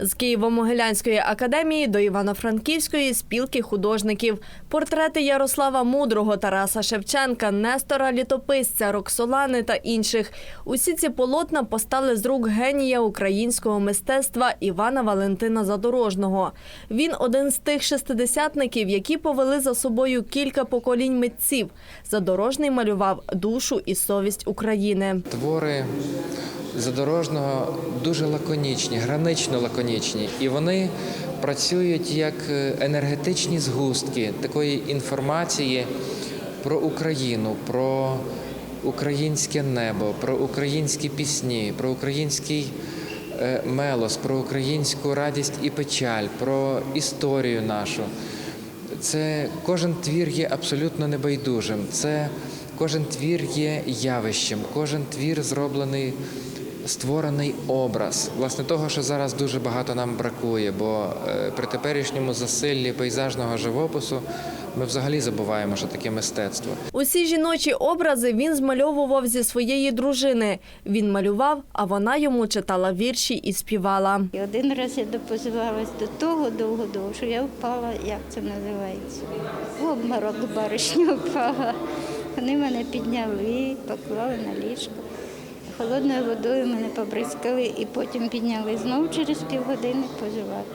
З Києво-Могилянської академії до Івано-Франківської спілки художників. Портрети Ярослава Мудрого, Тараса Шевченка, Нестора Літописця, Роксолани та інших. Усі ці полотна постали з рук генія українського мистецтва Івана Валентина Задорожного. Він один з тих шестидесятників, які повели за собою кілька поколінь митців. Задорожний малював душу і совість України. Твори задорожного дуже лаконічні, гранично лаконічні, і вони працюють як е, енергетичні згустки такої інформації про Україну, про українське небо, про українські пісні, про український е, мелос, про українську радість і печаль, про історію нашу. Це кожен твір є абсолютно небайдужим. Це кожен твір є явищем, кожен твір зроблений, створений образ. Власне того, що зараз дуже багато нам бракує, бо е, при теперішньому засиллі пейзажного живопису ми взагалі забуваємо, що таке мистецтво. Усі жіночі образи він змальовував зі своєї дружини. Він малював, а вона йому читала вірші і співала. І один раз я допозивалась до того довго-довго, що я впала, як це називається? В обморок баришня впала. Вони мене підняли, поклали на ліжко. Холодною водою мене побризкали і потім підняли знову через півгодини позивати.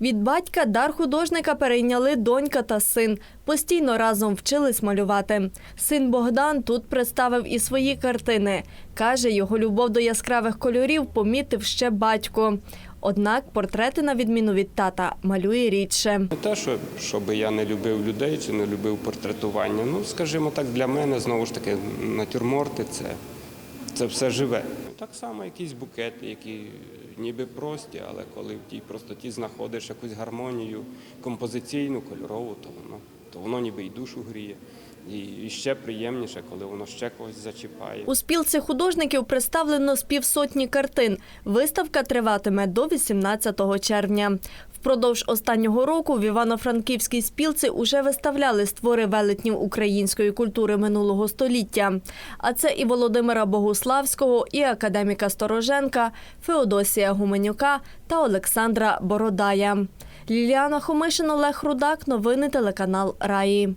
Від батька дар художника перейняли донька та син. Постійно разом вчились малювати. Син Богдан тут представив і свої картини. Каже, його любов до яскравих кольорів помітив ще батько. Однак портрети, на відміну від тата, малює рідше. Не те, що щоб я не любив людей чи не любив портретування. Ну, скажімо так, для мене знову ж таки натюрморти це, це все живе. Так само якісь букети, які ніби прості, але коли в тій простоті знаходиш якусь гармонію композиційну, кольорову, то воно, то воно ніби і душу гріє. І, і ще приємніше, коли воно ще когось зачіпає. У спілці художників представлено з півсотні картин. Виставка триватиме до 18 червня. Впродовж останнього року в Івано-Франківській спілці уже виставляли створи велетнів української культури минулого століття. А це і Володимира Богуславського, і академіка Стороженка, Феодосія Гуменюка та Олександра Бородая. Ліліана Хомишин, Олег Рудак. Новини телеканал Раї.